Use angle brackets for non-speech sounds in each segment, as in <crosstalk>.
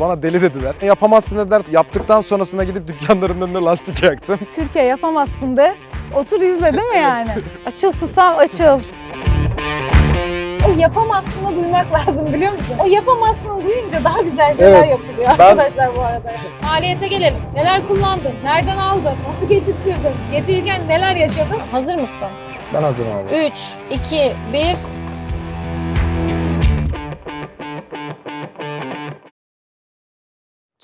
bana deli dediler. E, Yapamazsın dediler. Yaptıktan sonrasında gidip dükkanların önünde lastik yaktım. <laughs> Türkiye yapamazsın de. Otur izle değil mi yani? <laughs> Açıl susam açıl. O yapamazsını duymak lazım biliyor musun? O yapamazsını duyunca daha güzel şeyler Evet. yapılıyor Ben- arkadaşlar bu arada. Maliyete gelelim. Neler kullandın? Nereden aldın? Nasıl getirtirdin? Getirirken neler yaşadın? Hazır mısın? Ben hazırım abi. 3, 2, 1.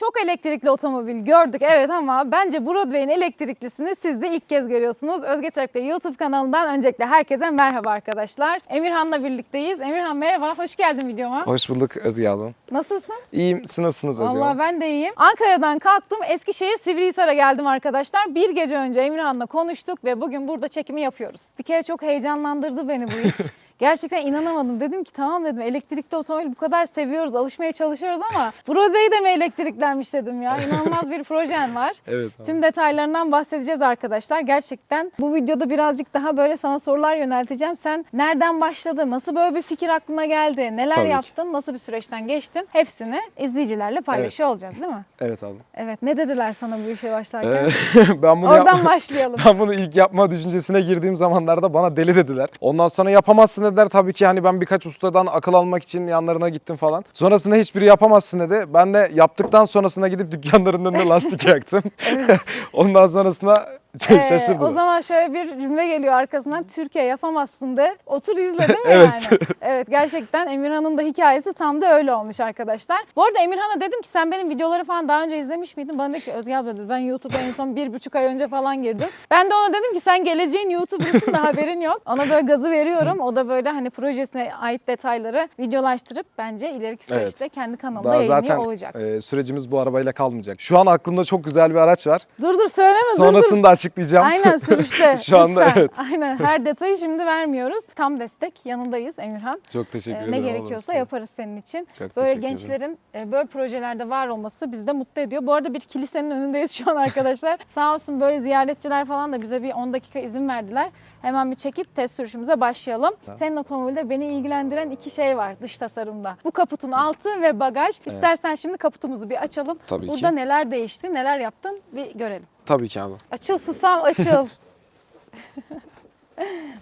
Çok elektrikli otomobil gördük evet ama bence Broadway'in elektriklisini siz de ilk kez görüyorsunuz. Özge Çarık'ta YouTube kanalından öncelikle herkese merhaba arkadaşlar. Emirhan'la birlikteyiz. Emirhan merhaba, hoş geldin videoma. Hoş bulduk Özge ablam. Nasılsın? İyiyim. Siz nasılsınız Özge Vallahi ablam? ben de iyiyim. Ankara'dan kalktım. Eskişehir Sivrihisar'a geldim arkadaşlar. Bir gece önce Emirhan'la konuştuk ve bugün burada çekimi yapıyoruz. Bir kere çok heyecanlandırdı beni bu iş. <laughs> Gerçekten inanamadım. Dedim ki tamam dedim elektrikli otomobil bu kadar seviyoruz, alışmaya çalışıyoruz ama Broadway de mi elektriklenmiş dedim ya. İnanılmaz bir projen var. <laughs> Evet abi. Tüm detaylarından bahsedeceğiz arkadaşlar. Gerçekten bu videoda birazcık daha böyle sana sorular yönelteceğim. Sen nereden başladı? Nasıl böyle bir fikir aklına geldi? Neler Tabii ki. yaptın? Nasıl bir süreçten geçtin? Hepsini izleyicilerle paylaşıyor olacağız değil mi? Evet abi. Evet. Ne dediler sana bu işe başlarken? Ee, <laughs> ben bunu Oradan başlayalım. <laughs> ben bunu ilk yapma düşüncesine girdiğim zamanlarda bana deli dediler. Ondan sonra yapamazsın dediler. Tabii ki hani ben birkaç ustadan akıl almak için yanlarına gittim falan. Sonrasında hiçbiri yapamazsın dedi. Ben de yaptıktan sonrasında gidip dükkanların önünde lastik <laughs> yaktım. <laughs> Ondan sonrasında <laughs> Ee, şaşırdım. o zaman şöyle bir cümle geliyor arkasından. Türkiye yapamazsın de. Otur izle değil mi <laughs> Evet. yani? Evet gerçekten Emirhan'ın da hikayesi tam da öyle olmuş arkadaşlar. Bu arada Emirhan'a dedim ki sen benim videoları falan daha önce izlemiş miydin? Bana dedi ki Özge abla dedi ben YouTube'a en son bir buçuk ay önce falan girdim. Ben de ona dedim ki sen geleceğin YouTuber'ısın da haberin yok. Ona böyle gazı veriyorum. O da böyle hani projesine ait detayları videolaştırıp bence ileriki Evet. süreçte kendi kanalında Daha yayınlıyor zaten olacak. e, sürecimiz bu arabayla kalmayacak. Şu an aklımda çok güzel bir araç var. Dur dur söyleme dur dur. Sonrasında açıklayacağım. Aynen sürüşte. <laughs> Şu anda lütfen. evet. Aynen her detayı şimdi vermiyoruz. Tam destek yanındayız Emirhan. Çok teşekkür Ee, ederim. ne gerekiyorsa yaparız senin için. Çok Böyle gençlerin e, böyle projelerde var olması bizi de mutlu ediyor. Bu arada bir kilisenin önündeyiz şu an arkadaşlar. <laughs> Sağ olsun böyle ziyaretçiler falan da bize bir 10 dakika izin verdiler. Hemen bir çekip test sürüşümüze başlayalım. Tamam. Senin otomobilde beni ilgilendiren iki şey var dış tasarımda. Bu kaputun altı ve bagaj. İstersen şimdi kaputumuzu bir açalım. Tabii Burada ki. neler değişti, neler yaptın bir görelim. Tabii ki abi. Açıl susam açıl. <laughs>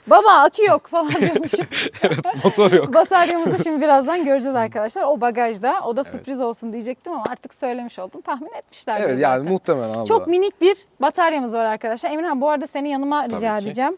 Baba akü yok falan <laughs> diyormuşum. Evet motor yok. Bataryamızı şimdi birazdan göreceğiz arkadaşlar. O bagajda. O da sürpriz olsun diyecektim ama artık söylemiş oldum. Tahmin etmişler. Evet yani muhtemelen abla. Çok minik bir bataryamız var arkadaşlar. Emirhan bu arada seni yanıma Tabii rica ki. edeceğim.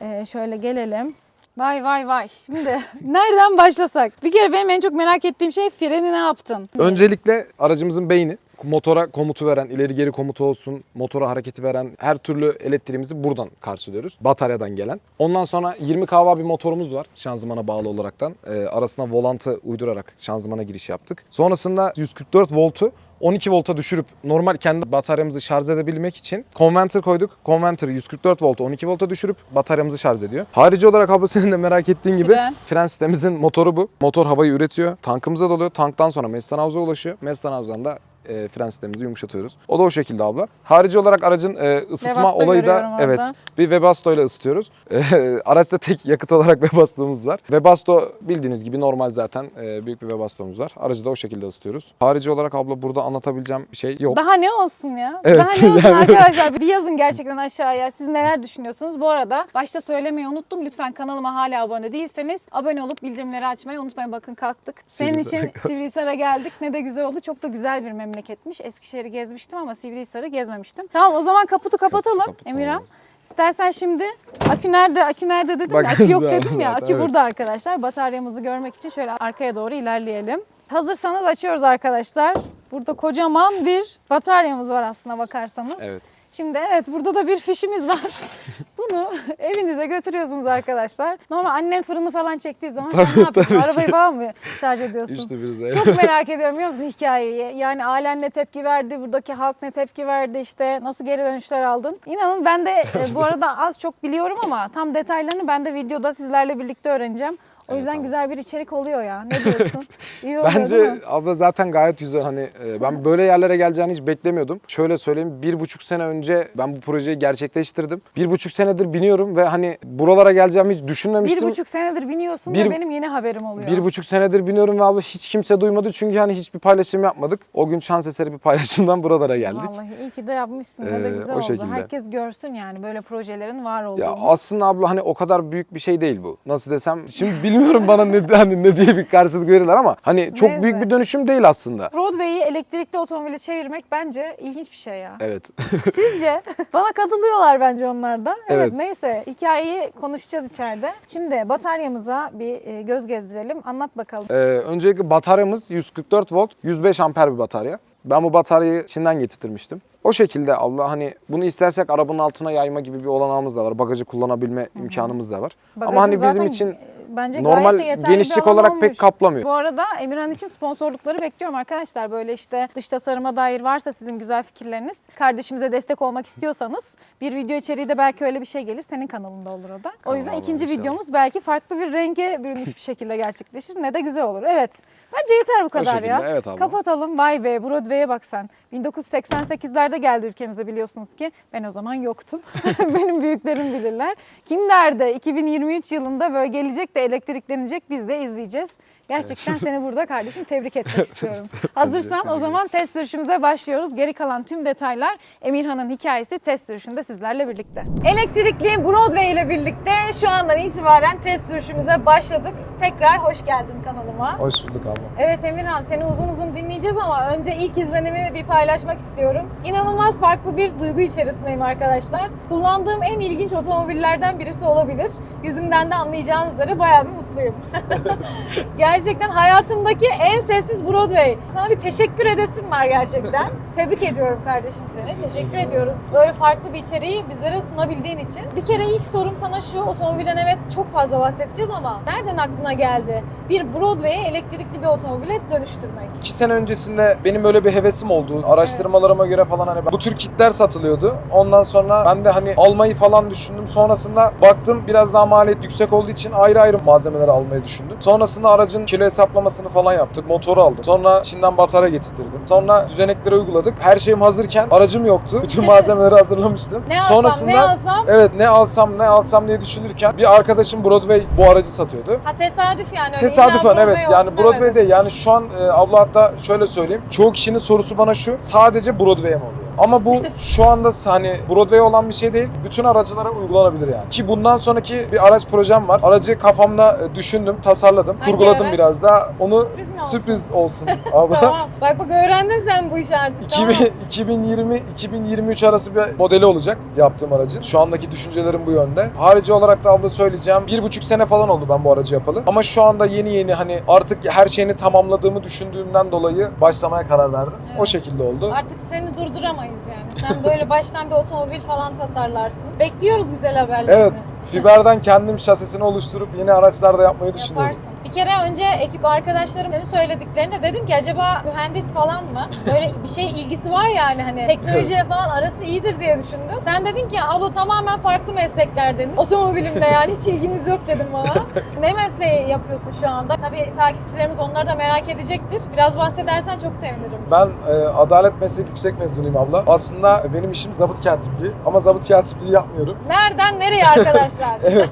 Ee, şöyle gelelim. Vay vay vay. Şimdi <laughs> nereden başlasak? Bir kere benim en çok merak ettiğim şey freni ne yaptın? Öncelikle aracımızın beyni motora komutu veren, ileri geri komutu olsun, motora hareketi veren her türlü elektriğimizi buradan karşılıyoruz. Bataryadan gelen. Ondan sonra 20 kW bir motorumuz var şanzımana bağlı olaraktan. Ee, arasına volantı uydurarak şanzımana giriş yaptık. Sonrasında 144 voltu 12 volta düşürüp normal kendi bataryamızı şarj edebilmek için konverter koyduk. Konverteri 144 volta 12 volta düşürüp bataryamızı şarj ediyor. Harici olarak abi senin de merak ettiğin gibi Fren. fren sistemimizin motoru bu. Motor havayı üretiyor. Tankımıza doluyor. Tanktan sonra Mestanavz'a ulaşıyor. Mestanavz'dan da e, fren sistemimizi yumuşatıyoruz. O da o şekilde abla. Harici olarak aracın e, ısıtma Webasto olayı da orada. evet bir Webasto ile ısıtıyoruz. E, <laughs> araçta tek yakıt olarak Webasto'muz var. Webasto bildiğiniz gibi normal zaten e, büyük bir Webasto'muz var. Aracı da o şekilde ısıtıyoruz. Harici olarak abla burada anlatabileceğim şey yok. Daha ne olsun ya? Evet, Daha ne <laughs> olsun arkadaşlar? Bir yazın gerçekten aşağıya. Siz neler düşünüyorsunuz? Bu arada başta söylemeyi unuttum. Lütfen kanalıma hala abone değilseniz abone olup bildirimleri açmayı unutmayın. Bakın kalktık. Senin Sivrihisar'a için Sivrihisar'a geldik. Ne de güzel oldu. Çok da güzel bir memleketmiş. Eskişehir'i gezmiştim ama Sivrihisar'ı gezmemiştim. Tamam o zaman kaputu kapatalım kapatalım. Emirhan. İstersen şimdi akü nerede, akü nerede dedim ya, Bakarız akü yok <laughs> dedim ya, akü evet. burada arkadaşlar. Bataryamızı görmek için şöyle arkaya doğru ilerleyelim. Hazırsanız açıyoruz arkadaşlar. Burada kocaman bir bataryamız var aslına bakarsanız. Evet. Şimdi evet burada da bir fişimiz var. <laughs> Bunu <laughs> evinize götürüyorsunuz arkadaşlar. Normal annen fırını falan çektiği zaman sen ne yapıyorsun? Arabayı falan mı şarj ediyorsun? İşte bir Çok merak ediyorum biliyor musun hikayeyi? Yani ailen ne tepki verdi, buradaki halk ne tepki verdi işte nasıl geri dönüşler aldın? İnanın ben de e, bu <laughs> arada az çok biliyorum ama tam detaylarını ben de videoda sizlerle birlikte öğreneceğim. O yüzden abi. güzel bir içerik oluyor ya. Ne diyorsun? <laughs> İyi oluyor Bence abla zaten gayet güzel. Hani e, ben böyle yerlere geleceğini hiç beklemiyordum. Şöyle söyleyeyim bir buçuk sene önce ben bu projeyi gerçekleştirdim. Bir buçuk senedir biniyorum ve hani buralara geleceğimi hiç düşünmemiştim. Bir buçuk senedir biniyorsun Bir- ve benim yeni haberim oluyor. Bir buçuk senedir biniyorum ve abla hiç kimse duymadı çünkü hani hiçbir paylaşım yapmadık. O gün şans eseri bir paylaşımdan <laughs> buralara geldik. Vallahi iyi ki de yapmışsın. Ne de Ee, güzel o oldu. şekilde. Herkes görsün yani böyle projelerin var olduğunu. Ya aslında abla hani o kadar büyük bir şey değil bu. Nasıl desem şimdi <laughs> bilmiyorum bana ne hani ne diye bir karşılık verirler ama hani çok Neyse. büyük bir dönüşüm değil aslında. Broadway'i elektrikli otomobile çevirmek bence ilginç bir şey ya. Evet. <laughs> Sizce? Bana katılıyorlar bence onlar da. Evet, Evet. neyse hikayeyi konuşacağız içeride. Şimdi bataryamıza bir e, göz gezdirelim. Anlat bakalım. Ee, öncelikle bataryamız 144 volt, 105 amper bir batarya. Ben bu bataryayı Çin'den getirtmiştim. O şekilde abla hani bunu istersek arabanın altına yayma gibi bir olanağımız da var. Bagajı kullanabilme imkanımız da var. Bagajın Ama hani bizim için bence gayet normal genişlik olarak olmuş. pek kaplamıyor. Bu arada Emirhan için sponsorlukları bekliyorum arkadaşlar. Böyle işte dış tasarıma dair varsa sizin güzel fikirleriniz, kardeşimize destek olmak istiyorsanız bir video içeriği de belki öyle bir şey gelir. Senin kanalında olur o da. O yüzden abla, ikinci inşallah. videomuz belki farklı bir renge bürünmüş bir şekilde gerçekleşir. Ne de güzel olur. Evet. Bence yeter bu kadar şekilde, ya. evet abla. Kapatalım. Vay be Broadway'e bak sen. 1988'lerde geldi ülkemize biliyorsunuz ki. Ben o zaman yoktum. <laughs> Benim büyüklerim bilirler. Kim derdi 2023 yılında böyle gelecek de elektriklenecek biz de izleyeceğiz. Gerçekten seni burada kardeşim tebrik etmek <laughs> istiyorum. Hazırsan o zaman test sürüşümüze başlıyoruz. Geri kalan tüm detaylar Emirhan'ın hikayesi test sürüşünde sizlerle birlikte. Elektrikli Broadway ile birlikte şu andan itibaren test sürüşümüze başladık. Tekrar hoş geldin kanalıma. Hoş bulduk abla. Evet Emirhan seni uzun uzun dinleyeceğiz ama önce ilk izlenimi bir paylaşmak istiyorum. İnanılmaz farklı bir duygu içerisindeyim arkadaşlar. Kullandığım en ilginç otomobillerden birisi olabilir. Yüzümden de anlayacağınız üzere bayağı bir mutluyum. gerçekten <laughs> <laughs> hayatımdaki en sessiz Broadway. Sana bir teşekkür edesim var gerçekten. <laughs> Tebrik ediyorum kardeşim seni. Teşekkür ediyoruz. Böyle farklı bir içeriği bizlere sunabildiğin için. Bir kere ilk sorum sana şu. Otomobilden evet çok fazla bahsedeceğiz ama nereden aklına geldi? Bir Broadway'e elektrikli bir otomobile dönüştürmek. İki sene öncesinde benim böyle bir hevesim oldu. Araştırmalarıma göre falan hani bu tür kitler satılıyordu. Ondan sonra ben de hani almayı falan düşündüm. Sonrasında baktım biraz daha maliyet yüksek olduğu için ayrı ayrı malzemeleri almayı düşündüm. Sonrasında aracın kilo hesaplamasını falan yaptık. Motoru aldım. Sonra Çin'den batarya getirdim. Sonra düzenekleri uyguladık. Her şeyim hazırken aracım yoktu. <laughs> Bütün malzemeleri hazırlamıştım. Ne alsam ne alsam Evet ne alsam ne alsam diye düşünürken bir arkadaşım Broadway bu aracı satıyordu. ha tesadüf yani. öyle. Tesadüfen evet yani Broadway'de yani şu an e, abla hatta şöyle söyleyeyim çoğu kişinin sorusu bana şu sadece Broadway'e mi oluyor? Ama bu şu anda hani Broadway olan bir şey değil bütün aracılara uygulanabilir yani. Ki bundan sonraki bir araç projem var. Aracı kafamda e, düşündüm, tasarladım, Hangi kurguladım araç? biraz da. Onu Sürpriz sürpriz olsun abla. <laughs> Tamam. Bak bak öğrendin sen bu işi artık. 2000, Tamam. 2020 2023 arası bir modeli olacak yaptığım aracın. Şu andaki düşüncelerim bu yönde. Harici olarak da abla söyleyeceğim. Bir buçuk sene falan oldu ben bu aracı yapalı. Ama şu anda yeni yeni hani artık her şeyini tamamladığımı düşündüğümden dolayı başlamaya karar verdim. Evet. O şekilde oldu. Artık seni durduramayız yani. Sen böyle baştan bir otomobil falan tasarlarsın. Bekliyoruz güzel haberlerini. Evet, fiberden kendim şasisini oluşturup yeni araçlar da yapmayı düşünüyorum. Yaparsın. Bir kere önce ekip arkadaşlarım senin söylediklerinde dedim ki acaba mühendis falan mı? Böyle bir şey ilgisi var yani hani teknolojiye falan arası iyidir diye düşündüm. Sen dedin ki abla tamamen farklı meslekler dedin. Otomobilimde yani hiç ilgimiz yok dedim bana. <laughs> ne mesleği yapıyorsun şu anda? Tabii takipçilerimiz onları da merak edecektir. Biraz bahsedersen çok sevinirim. Ben e, Adalet Meslek Yüksek mezunuyum abla. Aslında benim işim zabıt katipliği ama zabıt katipliği yapmıyorum. Nereden nereye arkadaşlar? <laughs> Evet,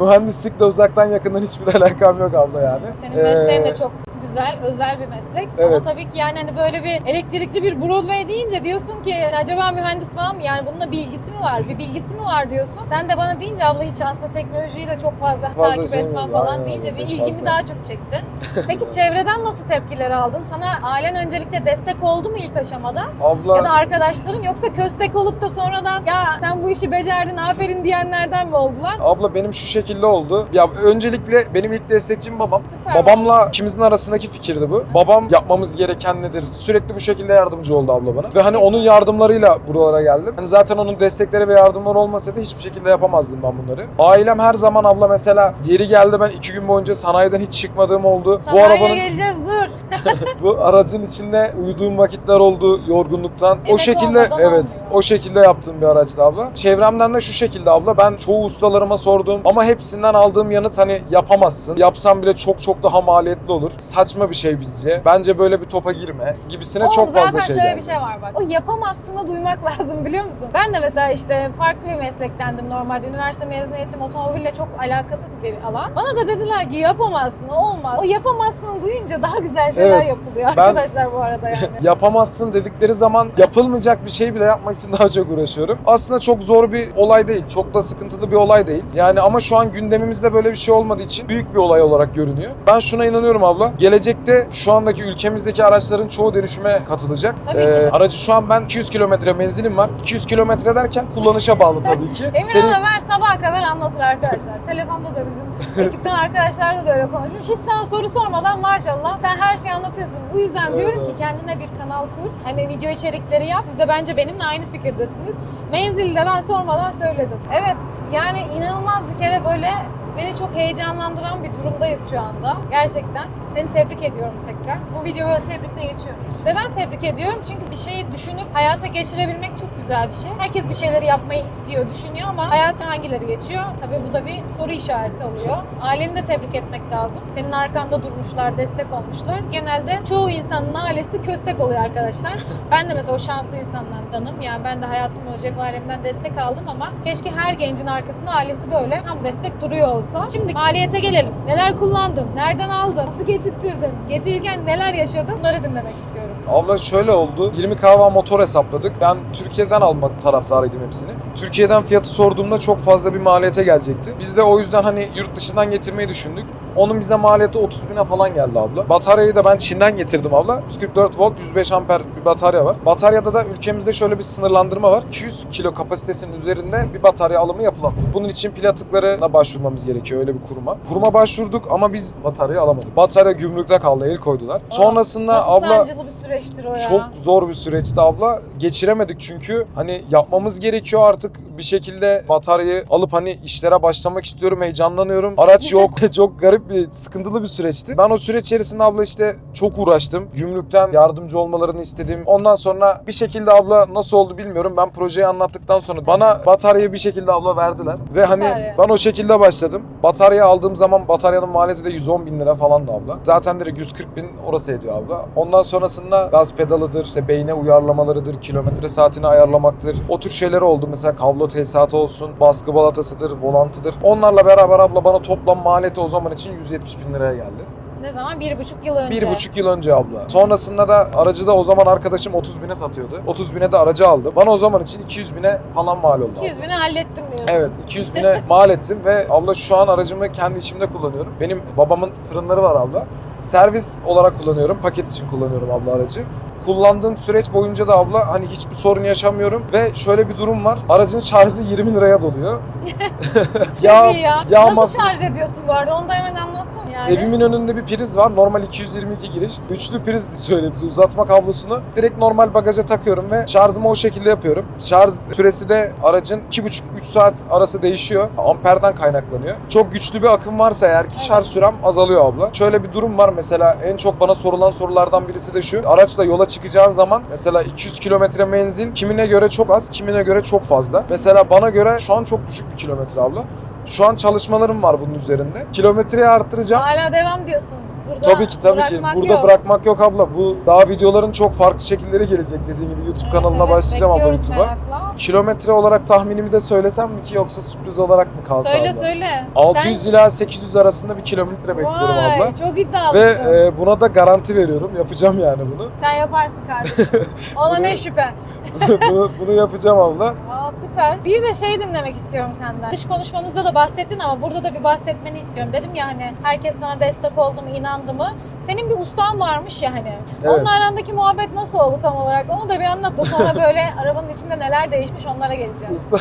mühendislikle uzaktan yakından hiçbir <laughs> alakam yok abla yani. Senin mesleğin Ee, de çok güzel, özel bir meslek. Evet. Ama tabii ki yani hani böyle bir elektrikli bir Broadway deyince diyorsun ki yani acaba mühendis falan mı? Yani bununla bir ilgisi mi var? Bir bilgisi mi var diyorsun. Sen de bana deyince abla hiç aslında teknolojiyi de çok fazla, Fazla takip şey etmem falan aynen deyince bir ilgimi fazla. daha çok çekti. <laughs> Peki çevreden nasıl tepkiler aldın? Sana ailen öncelikle destek oldu mu ilk aşamada? Abla Ya da arkadaşların yoksa köstek olup da sonradan ya sen bu işi becerdin aferin diyenlerden mi oldular? Abla benim şu şekilde oldu. Ya öncelikle benim ilk destekçim babam. Süper. Babamla ikimizin arasındaki iki fikirdi bu. Babam yapmamız gereken nedir? Sürekli bu şekilde yardımcı oldu abla bana. Ve hani onun yardımlarıyla buralara geldim. Hani zaten onun destekleri ve yardımları olmasaydı hiçbir şekilde yapamazdım ben bunları. Ailem her zaman abla mesela yeri geldi ben iki gün boyunca sanayiden hiç çıkmadığım oldu. Bu Sanayiye arabanın geleceğiz dur. <laughs> bu aracın içinde uyuduğum vakitler oldu yorgunluktan. o Evet, şekilde olmadan evet o şekilde yaptığım bir araçtı abla. Çevremden de şu şekilde abla ben çoğu ustalarıma sordum ama hepsinden aldığım yanıt hani yapamazsın. Yapsam bile çok çok daha maliyetli olur. Saçma bir şey bizce. Bence böyle bir topa girme gibisine Oğlum çok fazla zaten şey şöyle geldi. bir şey var bak. O yapamazsını duymak <laughs> lazım biliyor musun? Ben de mesela işte farklı bir meslektendim normalde. Üniversite mezuniyetim otomobille çok alakasız bir alan. Bana da dediler ki yapamazsın, olmaz. O yapamazsını duyunca daha güzel şeyler Evet. yapılıyor arkadaşlar bu arada yani. <laughs> yapamazsın dedikleri zaman yapılmayacak bir şey bile yapmak için daha çok uğraşıyorum. Aslında çok zor bir olay değil. Çok da sıkıntılı bir olay değil. Yani ama şu an gündemimizde böyle bir şey olmadığı için büyük bir olay olarak görünüyor. Ben şuna inanıyorum abla. Gelecekte şu andaki ülkemizdeki araçların çoğu dönüşüme katılacak. Ee, Tabii ki. aracı şu an ben 200 kilometre menzilim var. 200 kilometre derken kullanışa bağlı tabii ki. Emin Senin- Ömer sabaha kadar anlatır arkadaşlar. <laughs> Telefonda da bizim ekipten arkadaşlarla da öyle konuşmuş. Hiç sana soru sormadan maşallah sen her şeyi anlatıyorsun. Bu yüzden Evet, diyorum ki kendine bir kanal kur. Hani video içerikleri yap. Siz de bence benimle aynı fikirdesiniz. Menzili de ben sormadan söyledim. Evet yani inanılmaz bir kere böyle beni çok heyecanlandıran bir durumdayız şu anda. Gerçekten. Seni tebrik ediyorum tekrar. Bu video böyle tebrikle geçiyormuş. Neden tebrik ediyorum? Çünkü bir şeyi düşünüp hayata geçirebilmek çok güzel bir şey. Herkes bir şeyleri yapmayı istiyor, düşünüyor ama hayata hangileri geçiyor? Tabii bu da bir soru işareti oluyor. Aileni de tebrik etmek lazım. Senin arkanda durmuşlar, destek olmuşlar. Genelde çoğu insanın ailesi köstek oluyor arkadaşlar. <laughs> Ben de mesela o şanslı insanlardanım. Yani ben de hayatım boyunca bu ailemden destek aldım ama keşke her gencin arkasında ailesi böyle tam destek duruyor olsa. Şimdi maliyete gelelim. Neler kullandın? Nereden aldın? Nasıl getirttirdin? Getirirken neler yaşadın? Bunları dinlemek istiyorum. Abla şöyle oldu. 20 kahva motor hesapladık. Ben Türkiye'den almak taraftarıydım hepsini. Türkiye'den fiyatı sorduğumda çok fazla bir maliyete gelecekti. Biz de o yüzden hani yurt dışından getirmeyi düşündük. Onun bize maliyeti 30 bine falan geldi abla. Bataryayı da ben Çin'den getirdim abla. 144 volt 105 amper bir batarya var. Bataryada da ülkemizde şöyle bir sınırlandırma var. 200 kilo kapasitesinin üzerinde bir batarya alımı yapılamıyor. Bunun için pil atıklarına başvurmamız gerekiyor öyle bir kuruma. Kuruma başvurduk ama biz bataryayı alamadık. Batarya gümrükte kaldı el koydular. Sonrasında Nasıl abla sancılı bir süreçtir o ya. çok zor bir süreçti abla. Geçiremedik çünkü hani yapmamız gerekiyor artık bir şekilde bataryayı alıp hani işlere başlamak istiyorum, heyecanlanıyorum. Araç <laughs> yok. çok garip bir, sıkıntılı bir süreçti. Ben o süreç içerisinde abla işte çok uğraştım. Gümrükten yardımcı olmalarını istedim. Ondan sonra bir şekilde abla nasıl oldu bilmiyorum. Ben projeyi anlattıktan sonra bana bataryayı bir şekilde abla verdiler. Ve hani ya. ben o şekilde başladım. Batarya aldığım zaman bataryanın maliyeti de 110 bin lira falan da abla. Zaten direkt 140 bin orası ediyor abla. Ondan sonrasında gaz pedalıdır, işte beyne uyarlamalarıdır, kilometre saatini ayarlamaktır. O tür şeyler oldu. Mesela kablo tesisatı olsun, baskı balatasıdır, volantıdır. Onlarla beraber abla bana toplam maliyeti o zaman için 170 bin liraya geldi. Ne zaman? Bir buçuk yıl önce. Bir buçuk yıl önce abla. Sonrasında da aracı da o zaman arkadaşım 30 bine satıyordu. 30 bine de aracı aldı. Bana o zaman için 200 bine falan mal oldu. abla. 200 bini hallettim diyorsun. Evet 200 bine <laughs> mal ettim ve abla şu an aracımı kendi içimde kullanıyorum. Benim babamın fırınları var abla. Servis olarak kullanıyorum. Paket için kullanıyorum abla aracı. Kullandığım süreç boyunca da abla hani hiçbir sorun yaşamıyorum ve şöyle bir durum var. Aracın şarjı 20 liraya doluyor. <laughs> <laughs> Çok iyi ya. Nasıl yağması- şarj ediyorsun bu arada? Onu da hemen anlatsana yani. Evimin önünde bir priz var. Normal 222 giriş. Üçlü priz söyle bize uzatma kablosunu. Direkt normal bagaja takıyorum ve şarjımı o şekilde yapıyorum. Şarj süresi de aracın 2,5-3 saat arası değişiyor. Amperden kaynaklanıyor. Çok güçlü bir akım varsa eğer ki şarj sürem azalıyor abla. Şöyle bir durum var mesela en çok bana sorulan sorulardan birisi de şu. Araçla yola çıkacağın zaman mesela 200 kilometre menzil kimine göre çok az, kimine göre çok fazla. Mesela bana göre şu an çok düşük bir kilometre abla. Şu an çalışmalarım var bunun üzerinde. Kilometreyi arttıracağım. Hala devam diyorsun. Burada Tabii ki tabii ki. Burada yok. bırakmak yok abla. Bu daha videoların çok farklı şekilleri gelecek dediğim gibi YouTube Evet, kanalına evet, başlayacağım abla YouTube'a. Kilometre olarak tahminimi de söylesem mi ki yoksa sürpriz olarak mı kalsa Söyle abla? söyle. 600 ila 800 arasında bir kilometre bekliyorum Vay, abla. Çok Ve iddialısın. e, buna da garanti veriyorum. Yapacağım yani bunu. Sen yaparsın kardeşim. <laughs> Ona ne şüphe. <laughs> bunu, bunu yapacağım abla. Aa süper. Bir de şey dinlemek istiyorum senden. Dış konuşmamızda da bahsettin ama burada da bir bahsetmeni istiyorum. Dedim ya hani herkes sana destek oldu mu, inandı mı? Senin bir ustan varmış ya hani. Evet. Onun arandaki muhabbet nasıl oldu tam olarak? Onu da bir anlat da sonra <laughs> böyle arabanın içinde neler değişmiş onlara geleceğim. Usta,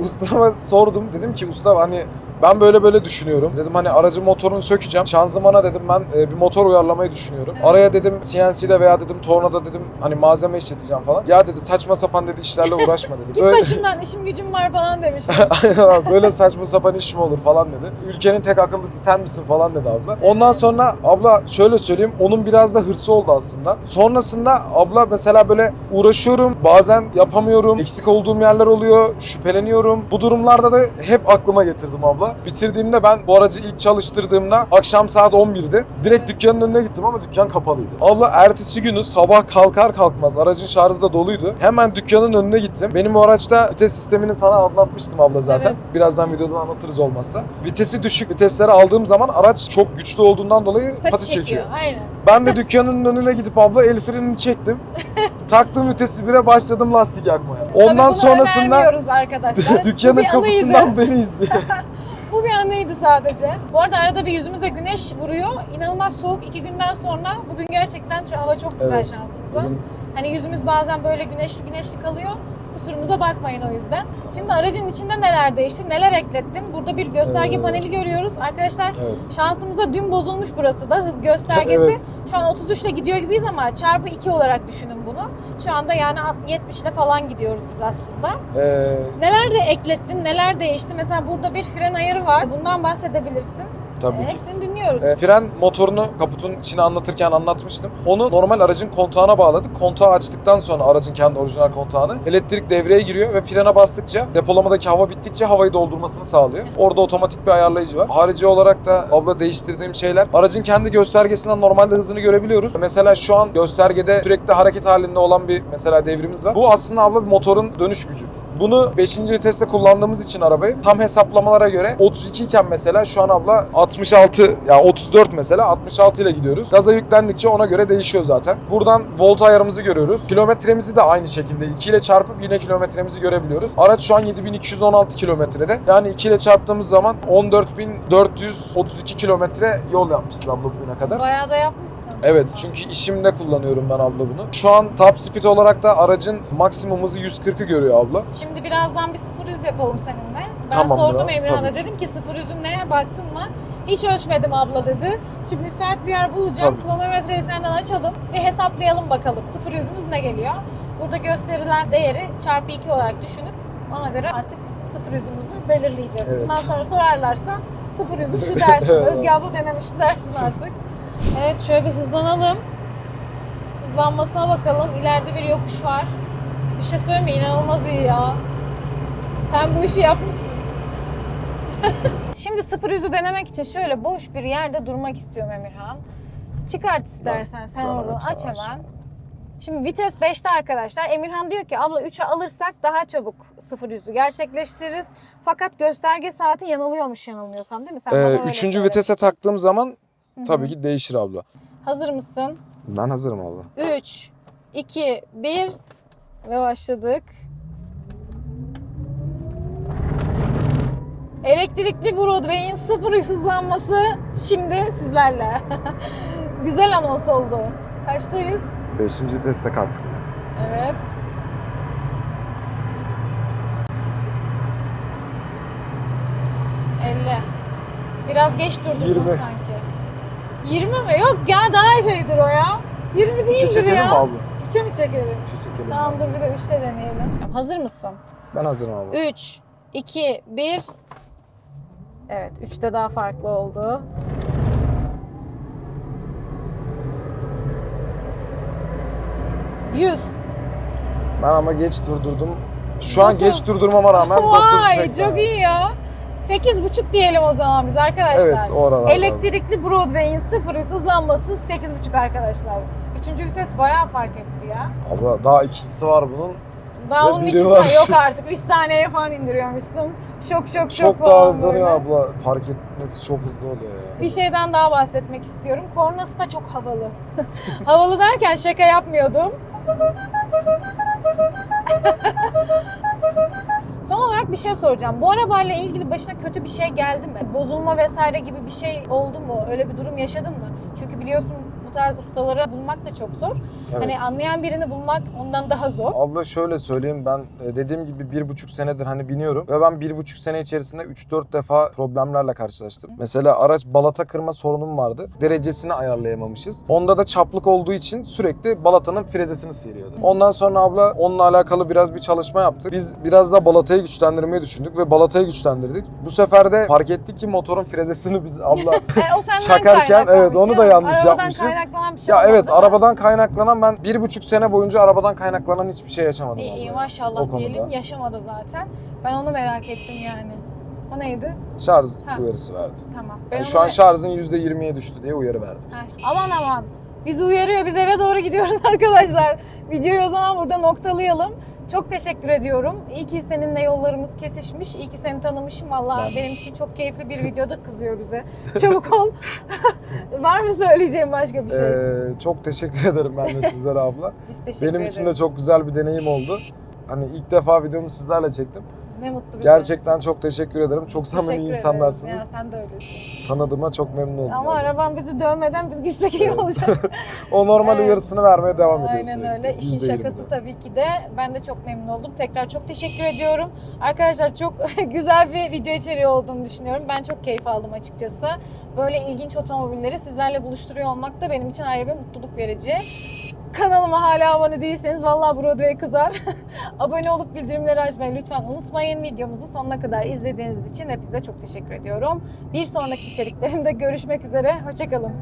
ustama sordum. Dedim ki usta hani ben böyle böyle düşünüyorum. Dedim hani aracın motorunu sökeceğim. Şanzımana dedim ben e, bir motor uyarlamayı düşünüyorum. Evet. Araya dedim CNC'de veya dedim tornada dedim hani malzeme işleteceğim falan. Ya dedi saçma sapan dedi işlerle uğraşma dedi. <laughs> Git başımdan işim gücüm var falan demiştim. <laughs> Aynen böyle saçma sapan iş mi olur falan dedi. Ülkenin tek akıllısı sen misin falan dedi abla. Ondan sonra abla şöyle söyleyeyim onun biraz da hırsı oldu aslında. Sonrasında abla mesela böyle uğraşıyorum bazen yapamıyorum. Eksik olduğum yerler oluyor. Şüpheleniyorum. Bu durumlarda da hep aklıma getirdim abla. Bitirdiğimde ben bu aracı ilk çalıştırdığımda akşam saat 11'di. Direkt dükkanın önüne gittim ama dükkan kapalıydı. Abla ertesi günü sabah kalkar kalkmaz aracın şarjı da doluydu. Hemen dükkanın önüne gittim. Benim bu araçta vites sistemini sana anlatmıştım abla zaten. Evet. Birazdan videodan anlatırız olmazsa. Vitesi düşük vitesleri aldığım zaman araç çok güçlü olduğundan dolayı pati, Pati çekiyor. çekiyor. Aynen. Ben de dükkanın önüne gidip abla el frenini çektim. <laughs> Taktım vitesi başladım lastik yakmaya. Ondan sonrasında arkadaşlar. <laughs> Dükkanın kapısından beni izliyor. <laughs> Bu bir anıydı sadece. Bu arada arada bir yüzümüze güneş vuruyor. İnanılmaz soğuk. iki günden sonra bugün gerçekten şu hava çok güzel Evet. şansımıza. Bugün Hani yüzümüz bazen böyle güneşli güneşli kalıyor. Kusurumuza bakmayın o yüzden. Şimdi aracın içinde neler değişti, neler eklettin? Burada bir gösterge Ee, paneli görüyoruz. Arkadaşlar evet. şansımıza dün bozulmuş burası da hız göstergesi. Evet. Şu an 33 ile gidiyor gibiyiz ama çarpı 2 olarak düşünün bunu. Şu anda yani 70 ile falan gidiyoruz biz aslında. Ee, Neler de eklettin, neler değişti? Mesela burada bir fren ayarı var. Bundan bahsedebilirsin. Tabii ki. Hepsini dinliyoruz. E, fren motorunu kaputun içine anlatırken anlatmıştım. Onu normal aracın kontağına bağladık. Kontağı açtıktan sonra aracın kendi orijinal kontağını elektrik devreye giriyor ve frene bastıkça depolamadaki hava bittikçe havayı doldurmasını sağlıyor. Orada otomatik bir ayarlayıcı var. Harici olarak da abla değiştirdiğim şeyler aracın kendi göstergesinden normalde hızını görebiliyoruz. Mesela şu an göstergede sürekli hareket halinde olan bir mesela devrimiz var. Bu aslında abla bir motorun dönüş gücü. Bunu 5. viteste kullandığımız için arabayı tam hesaplamalara göre 32 iken mesela şu an abla 66 ya 34 mesela 66 ile gidiyoruz. Gaza yüklendikçe ona göre değişiyor zaten. Buradan volt ayarımızı görüyoruz. Kilometremizi de aynı şekilde 2 ile çarpıp yine kilometremizi görebiliyoruz. Araç şu an 7216 kilometrede. Yani 2 ile çarptığımız zaman 14432 kilometre yol yapmışız abla bugüne kadar. Bayağı da yapmışsın. Evet çünkü işimde kullanıyorum ben abla bunu. Şu an top speed olarak da aracın maksimum hızı 140'ı görüyor abla. Şimdi birazdan bir 0-100 yapalım seninle. Ben Tamamdır sordum Emirhan'a tabii ki. dedim ki 0-100'ün neye baktın mı? Hiç ölçmedim abla dedi. Şimdi müsait bir yer bulacağım. Tabii. Kronometreyi senden açalım ve hesaplayalım bakalım. 0-100'ümüz ne geliyor? Burada gösterilen değeri çarpı 2 olarak düşünüp ona göre artık 0-100'ümüzü belirleyeceğiz. Evet. Bundan sonra sorarlarsa 0-100'ü şu dersin. <laughs> Özge abla denemişti dersin artık. Evet şöyle bir hızlanalım. Hızlanmasına bakalım. İleride bir yokuş var. Bir şey söyleyeyim mi? İnanılmaz iyi ya. Sen bu işi yapmışsın. <laughs> Şimdi sıfır yüzü denemek için şöyle boş bir yerde durmak istiyorum Emirhan. Çıkart istersen sen oradan aç- hemen. Şimdi vites 5'te arkadaşlar. Emirhan diyor ki abla 3'e alırsak daha çabuk sıfır yüzü gerçekleştiririz. Fakat gösterge saati yanılıyormuş yanılmıyorsam değil mi? Sen bana Ee, öyle üçüncü söyledin. vitese taktığım zaman tabii ki değişir abla. Hazır mısın? Ben hazırım abla. 3, 2, 1 ve başladık. Elektrikli Broadway'in sıfır hızlanması şimdi sizlerle. <laughs> Güzel anons oldu. Kaçtayız? Beşinci viteste kalktık. Evet. Elli. Biraz geç durdun Yirmi. sanki. 20 mi? Yok ya daha şeydir o ya. 20 Üçe değildir çekelim ya. mi abla? 3'e mi çekelim? Üçe çekelim. Tamam dur bir de 3'te deneyelim. Hazır mısın? Ben hazırım abla. 3, 2, 1. Evet 3'te daha farklı oldu. Yüz. Ben ama geç durdurdum. Şu an Dokuz. geç durdurmama rağmen Vay 980. çok iyi ya. 8,5 diyelim o zaman biz arkadaşlar. Evet o aralar. Elektrikli Broadway'in sıfır hızlanması 8,5 arkadaşlar. Üçüncü vites bayağı fark etti ya. Abla daha ikisi var bunun. Daha Ve onun ikisi var. yok artık. 3 saniyeye falan indiriyormuşsun. Şok şok şok. Çok daha hızlanıyor abla. Fark etmesi çok hızlı oluyor ya. Bir şeyden daha bahsetmek istiyorum. Kornası da çok havalı. <laughs> havalı derken şaka yapmıyordum. <laughs> Son olarak bir şey soracağım. Bu arabayla ilgili başına kötü bir şey geldi mi? Bozulma vesaire gibi bir şey oldu mu? Öyle bir durum yaşadın mı? Çünkü biliyorsun tarz ustaları bulmak da çok zor. Evet. Hani anlayan birini bulmak ondan daha zor. Abla şöyle söyleyeyim ben e, dediğim gibi bir buçuk senedir hani biniyorum ve ben bir buçuk sene içerisinde 3-4 defa problemlerle karşılaştım. Mesela araç balata kırma sorunum vardı. Derecesini ayarlayamamışız. Onda da çaplık olduğu için sürekli balatanın frezesini sıyırıyordu. Ondan sonra abla onunla alakalı biraz bir çalışma yaptık. Biz biraz da balatayı güçlendirmeyi düşündük ve balatayı güçlendirdik. Bu sefer de fark ettik ki motorun frezesini biz abla <laughs> E, Çakarken, evet, onu da ya. yanlış Arabadan yapmışız. Kaynaklanan bir şey ya evet değil mi? arabadan kaynaklanan ben bir buçuk sene boyunca arabadan kaynaklanan hiçbir şey yaşamadım. İyi, iyi maşallah O konuda. diyelim. Yaşamadı zaten. Ben onu merak ettim yani. O neydi? Şarj Ha. uyarısı verdi. Tamam. Ben Yani onu şu an me- şarjın %20'ye düştü diye uyarı verdi bize. Ha, Aman aman. Bizi uyarıyor. Biz eve doğru gidiyoruz <laughs> arkadaşlar. Videoyu o zaman burada noktalayalım. Çok teşekkür ediyorum. İyi ki seninle yollarımız kesişmiş. İyi ki seni tanımışım. Valla Ben- benim için çok keyifli bir videoda kızıyor bize. <laughs> Çabuk ol. <laughs> Var mı söyleyeceğim başka bir şey? Ee, çok teşekkür ederim ben de <laughs> sizlere abla. Biz teşekkür Benim ederiz. için de çok güzel bir deneyim oldu. Hani ilk defa videomu sizlerle çektim. Ne mutlu bize. Gerçekten çok teşekkür ederim. Çok Biz samimi teşekkür ederiz. insanlarsınız. Ya sen de öylesin. Tanıdığıma çok memnun oldum. Ama abla. araban bizi dövmeden biz gitsek iyi olacak. <laughs> O normal Evet. uyarısını vermeye devam ediyor Aynen sürekli. öyle. İşin %20'de. şakası tabii ki de. Ben de çok memnun oldum. Tekrar çok teşekkür ediyorum. Arkadaşlar çok <laughs> güzel bir video içeriği olduğunu düşünüyorum. Ben çok keyif aldım açıkçası. Böyle ilginç otomobilleri sizlerle buluşturuyor olmak da benim için ayrı bir mutluluk verici. Kanalıma hala abone değilseniz vallahi Broadway kızar. <laughs> abone olup bildirimleri açmayı lütfen unutmayın. Videomuzu sonuna kadar izlediğiniz için hepinize çok teşekkür ediyorum. Bir sonraki içeriklerimde görüşmek üzere. Hoşçakalın.